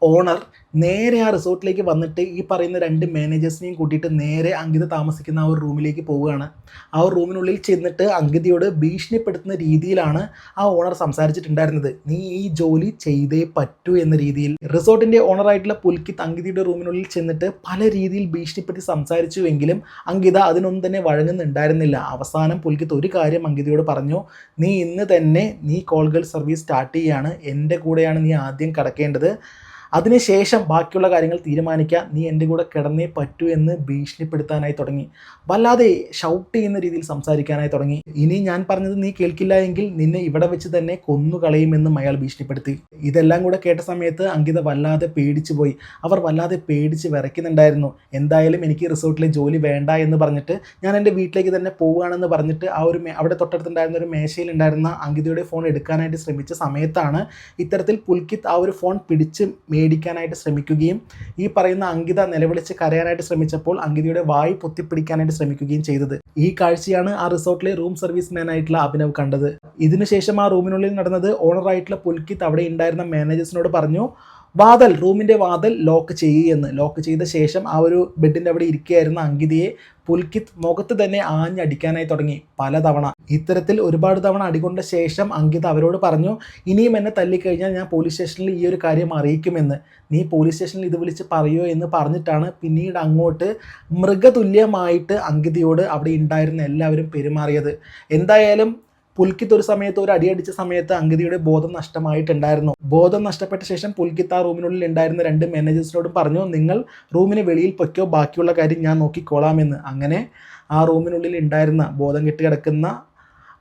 ഓണർ നേരെ ആ റിസോർട്ടിലേക്ക് വന്നിട്ട് ഈ പറയുന്ന രണ്ട് മാനേജേഴ്സിനെയും കൂട്ടിയിട്ട് നേരെ അങ്കിത താമസിക്കുന്ന ആ ഒരു റൂമിലേക്ക് പോവുകയാണ്. ആ ഒരു റൂമിനുള്ളിൽ ചെന്നിട്ട് അങ്കിതയോട് ഭീഷണിപ്പെടുത്തുന്ന രീതിയിലാണ് ആ ഓണർ സംസാരിച്ചിട്ടുണ്ടായിരുന്നത്. നീ ഈ ജോലി ചെയ്തേ പറ്റൂ എന്ന രീതിയിൽ. റിസോർട്ടിന്റെ ഓണറായിട്ടുള്ള പുൽക്കിത്ത് അങ്കിതയുടെ റൂമിനുള്ളിൽ ചെന്നിട്ട് പല രീതിയിൽ ഭീഷണിപ്പെടുത്തി സംസാരിച്ചുവെങ്കിലും അങ്കിത അതിനൊന്നും തന്നെ വഴങ്ങുന്നുണ്ടായിരുന്നില്ല. അവസാനം പുൽക്കിത്ത് ഒരു കാര്യം അങ്കിതയോട് പറഞ്ഞു നീ ഇന്ന് തന്നെ നീ കോൾ ഗേൾ സർവീസ് സ്റ്റാർട്ട് ചെയ്യുകയാണ് എന്റെ കൂടെയാണ് നീ ആദ്യം കിടക്കേണ്ടത്. അതിനുശേഷം ബാക്കിയുള്ള കാര്യങ്ങൾ തീരുമാനിക്കുക നീ എന്റെ കൂടെ കിടന്നേ പറ്റൂ എന്ന് ഭീഷണിപ്പെടുത്താനായി തുടങ്ങി. വല്ലാതെ ഷൗട്ട് ചെയ്യുന്ന രീതിയിൽ സംസാരിക്കാനായി തുടങ്ങി. ഇനി ഞാൻ പറഞ്ഞത് നീ കേൾക്കില്ല എങ്കിൽ നിന്നെ ഇവിടെ വെച്ച് തന്നെ കൊന്നുകളയുമെന്നും അയാൾ ഭീഷണിപ്പെടുത്തി. ഇതെല്ലാം കൂടെ കേട്ട സമയത്ത് അങ്കിത വല്ലാതെ പേടിച്ചു പോയി അവർ വല്ലാതെ പേടിച്ച് വിറയ്ക്കുന്നുണ്ടായിരുന്നു. എന്തായാലും എനിക്ക് റിസോർട്ടിലെ ജോലി വേണ്ട എന്ന് പറഞ്ഞിട്ട് ഞാൻ എന്റെ വീട്ടിലേക്ക് തന്നെ പോവുകയാണെന്ന് പറഞ്ഞിട്ട് ആ ഒരു മേ- അവിടെ തൊട്ടടുത്തുണ്ടായിരുന്ന ഒരു മേശയിലുണ്ടായിരുന്ന അങ്കിതയുടെ ഫോൺ എടുക്കാനായിട്ട് ശ്രമിച്ച സമയത്താണ് ഇത്തരത്തിൽ പുൽക്കിത്ത് ആ ഒരു ഫോൺ പിടിച്ച് മേടിക്കാനായിട്ട് ശ്രമിക്കുകയും ഈ പറയുന്ന അങ്കിത നിലവിളിച്ച് കരയാനായിട്ട് ശ്രമിച്ചപ്പോൾ അങ്കിതയുടെ വായ് പൊത്തിപ്പിടിക്കാനായിട്ട് ശ്രമിക്കുകയും ചെയ്തത്. ഈ കാഴ്ചയാണ് ആ റിസോർട്ടിലെ റൂം സർവീസ് മാൻ ആയിട്ടുള്ള അഭിനവ് കണ്ടത്. ഇതിനുശേഷം ആ റൂമിനുള്ളിൽ നടന്നത് ഓണറായിട്ടുള്ള പുൽക്കിത്ത് അവിടെ ഉണ്ടായിരുന്ന മാനേജേഴ്സിനോട് പറഞ്ഞു വാതൽ റൂമിന്റെ വാതൽ ലോക്ക് ചെയ്യുമെന്ന് ലോക്ക് ചെയ്ത ശേഷം ആ ഒരു ബെഡിന്റെ അവിടെ ഇരിക്കുകയായിരുന്ന അങ്കിതയെ പുൽകിത് മുഖത്ത് തന്നെ ആഞ്ഞടിക്കാനായി തുടങ്ങി പലതവണ. ഇത്തരത്തിൽ ഒരുപാട് തവണ അടികൊണ്ട ശേഷം അങ്കിത അവരോട് പറഞ്ഞു ഇനിയും എന്നെ തല്ലിക്കഴിഞ്ഞാൽ ഞാൻ പോലീസ് സ്റ്റേഷനിൽ ഈ ഒരു കാര്യം അറിയിക്കുമെന്ന്. നീ പോലീസ് സ്റ്റേഷനിൽ ഇത് വിളിച്ച് പറയുമോ എന്ന് പറഞ്ഞിട്ടാണ് പിന്നീട് അങ്ങോട്ട് മൃഗതുല്യമായിട്ട് അങ്കിതയോട് അവിടെ ഉണ്ടായിരുന്ന എല്ലാവരും പെരുമാറിയത്. എന്തായാലും പുൽക്കിത്ത് ഒരു സമയത്ത് ഒരു അടിയടിച്ച സമയത്ത് അങ്കിതയുടെ ബോധം നഷ്ടമായിട്ടുണ്ടായിരുന്നു. ബോധം നഷ്ടപ്പെട്ട ശേഷം പുൽക്കിത്ത് ആ റൂമിനുള്ളിൽ ഉണ്ടായിരുന്ന രണ്ട് മാനേജേഴ്സിനോടും പറഞ്ഞു നിങ്ങൾ റൂമിന് വെളിയിൽ പൊയ്ക്കോ ബാക്കിയുള്ള കാര്യം ഞാൻ നോക്കിക്കോളാമെന്ന് അങ്ങനെ ആ റൂമിനുള്ളിൽ ഉണ്ടായിരുന്ന ബോധം കെട്ടി കിടക്കുന്ന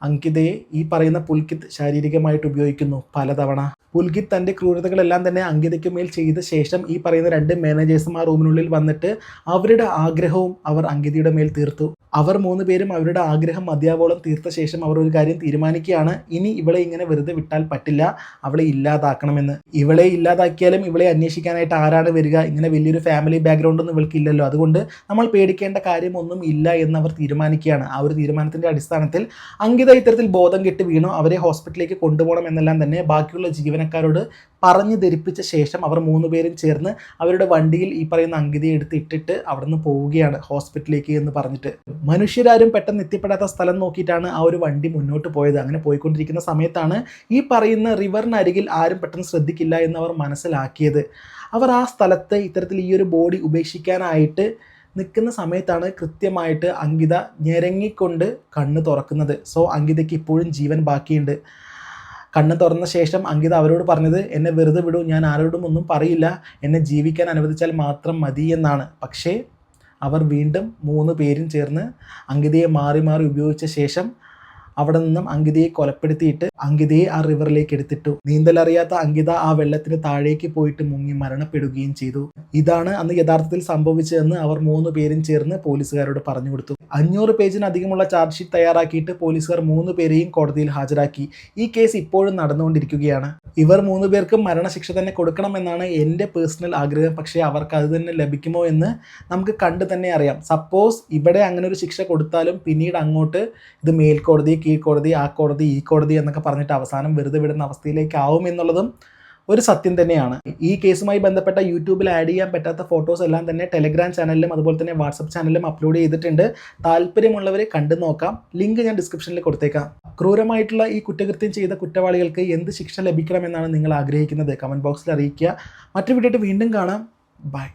അങ്കിതയെ ഈ പറയുന്ന പുൽകിത് ശാരീരികമായിട്ട് ഉപയോഗിക്കുന്നു പലതവണ. പുൽകിത്ത് തന്റെ ക്രൂരതകളെല്ലാം തന്നെ അങ്കിതയ്ക്ക് മേൽ ചെയ്ത ശേഷം ഈ പറയുന്ന രണ്ട് മാനേജേഴ്സും ആ റൂമിനുള്ളിൽ വന്നിട്ട് അവരുടെ ആഗ്രഹവും അവർ അങ്കിതയുടെ മേൽ തീർത്തു. അവർ മൂന്ന് പേരും അവരുടെ ആഗ്രഹം മതിയാവോളം തീർത്ത ശേഷം അവർ ഒരു കാര്യം തീരുമാനിക്കുകയാണ്. ഇനി ഇവളെ ഇങ്ങനെ വെറുതെ വിട്ടാൽ പറ്റില്ല. അവളെ ഇല്ലാതാക്കണമെന്ന്. ഇവളെ ഇല്ലാതാക്കിയാലും ഇവളെ അന്വേഷിക്കാനായിട്ട് ആരാണ് വരിക? ഇങ്ങനെ വലിയൊരു ഫാമിലി ബാക്ക്ഗ്രൗണ്ട് ഒന്നും ഇവൾക്ക് ഇല്ലല്ലോ അതുകൊണ്ട് നമ്മൾ പേടിക്കേണ്ട കാര്യമൊന്നും ഇല്ല എന്ന് അവർ തീരുമാനിക്കുകയാണ്. ആ ഒരു തീരുമാനത്തിന്റെ അടിസ്ഥാനത്തിൽ അങ്കിത ഇത്തരത്തിൽ ബോധം കെട്ട് വീണു. അവരെ ഹോസ്പിറ്റലിലേക്ക് കൊണ്ടുപോകണം എന്നെല്ലാം തന്നെ ബാക്കിയുള്ള ജീവനക്കാരോട് പറഞ്ഞു ധരിപ്പിച്ച ശേഷം അവർ മൂന്ന് പേരും ചേർന്ന് അവരുടെ വണ്ടിയിൽ ഈ പറയുന്ന അങ്കിതയെ എടുത്ത് ഇട്ടിട്ട് അവിടുന്ന് പോവുകയാണ് ഹോസ്പിറ്റലിലേക്ക് എന്ന് പറഞ്ഞിട്ട്. മനുഷ്യരാരും പെട്ടെന്ന് എത്തിപ്പെടാത്ത സ്ഥലം നോക്കിയിട്ടാണ് ആ ഒരു വണ്ടി മുന്നോട്ട് പോയത്. അങ്ങനെ പോയിക്കൊണ്ടിരിക്കുന്ന സമയത്താണ് ഈ പറയുന്ന റിവറിനരികിൽ ആരും പെട്ടെന്ന് ശ്രദ്ധിക്കില്ല എന്ന് അവർ മനസ്സിലാക്കിയത്. അവർ ആ സ്ഥലത്ത് ഇത്തരത്തിൽ ഈ ഒരു ബോഡി ഉപേക്ഷിക്കാനായിട്ട് നിൽക്കുന്ന സമയത്താണ് കൃത്യമായിട്ട് അങ്കിത ഞെരങ്ങിക്കൊണ്ട് കണ്ണ് തുറക്കുന്നത്. സോ അങ്കിതയ്ക്ക് ഇപ്പോഴും ജീവൻ ബാക്കിയുണ്ട്. കണ്ണ് തുറന്ന ശേഷം അങ്കിത അവരോട് പറഞ്ഞത് എന്നെ വെറുതെ വിടൂ ഞാൻ ആരോടും ഒന്നും പറയില്ല. എന്നെ ജീവിക്കാൻ അനുവദിച്ചാൽ മാത്രം മതി എന്നാണ്. പക്ഷേ അവർ വീണ്ടും മൂന്ന് പേരും ചേർന്ന് അങ്കിതയെ മാറി മാറി ഉപയോഗിച്ച ശേഷം അവിടെ നിന്നും അങ്കിതയെ കൊലപ്പെടുത്തിയിട്ട് അങ്കിതയെ ആ റിവറിലേക്ക് എടുത്തിട്ടു. നീന്തലറിയാത്ത അങ്കിത ആ വെള്ളത്തിന് താഴേക്ക് പോയിട്ട് മുങ്ങി മരണപ്പെടുകയും ചെയ്തു. ഇതാണ് അന്ന് യഥാർത്ഥത്തിൽ സംഭവിച്ചതെന്ന് അവർ മൂന്ന് പേരും ചേർന്ന് പോലീസുകാരോട് പറഞ്ഞു കൊടുത്തു. അഞ്ഞൂറ് പേജിനധികമുള്ള ചാർജ് ഷീറ്റ് തയ്യാറാക്കിയിട്ട് പോലീസുകാർ മൂന്ന് പേരെയും കോടതിയിൽ ഹാജരാക്കി. ഈ കേസ് ഇപ്പോഴും നടന്നുകൊണ്ടിരിക്കുകയാണ്. ഇവർ മൂന്ന് പേർക്കും മരണശിക്ഷ തന്നെ കൊടുക്കണമെന്നാണ് എന്റെ പേഴ്സണൽ ആഗ്രഹം. പക്ഷേ അവർക്ക് അത് തന്നെ ലഭിക്കുമോ എന്ന് നമുക്ക് കണ്ടു തന്നെ അറിയാം. സപ്പോസ് ഇവിടെ അങ്ങനെ ഒരു ശിക്ഷ കൊടുത്താലും പിന്നീട് അങ്ങോട്ട് ഇത് മേൽക്കോടതി കീഴ്ക്കോടതി ആ കോടതി ഈ കോടതി എന്നൊക്കെ പറഞ്ഞിട്ട് അവസാനം വെറുതെ വിടുന്ന അവസ്ഥയിലേക്കാവും എന്നുള്ളതും ഒരു സത്യം തന്നെയാണ്. ഈ കേസുമായി ബന്ധപ്പെട്ട യൂട്യൂബിൽ ആഡ് ചെയ്യാൻ പറ്റാത്ത ഫോട്ടോസ് എല്ലാം തന്നെ ടെലഗ്രാം ചാനലിലും അതുപോലെ തന്നെ വാട്സപ്പ് ചാനലിലും അപ്ലോഡ് ചെയ്തിട്ടുണ്ട്. താല്പര്യമുള്ളവർ കണ്ടു നോക്കാം. ലിങ്ക് ഞാൻ ഡിസ്ക്രിപ്ഷനിൽ കൊടുത്തേക്കാം. ക്രൂരമായിട്ടുള്ള ഈ കുറ്റകൃത്യം ചെയ്ത കുറ്റവാളികൾക്ക് എന്ത് ശിക്ഷ ലഭിക്കണമെന്നാണ് നിങ്ങൾ ആഗ്രഹിക്കുന്നത്? കമന്റ് ബോക്സിൽ അറിയിക്കുക. മറ്റു വീഡിയോ വീണ്ടും കാണാം. ബൈ.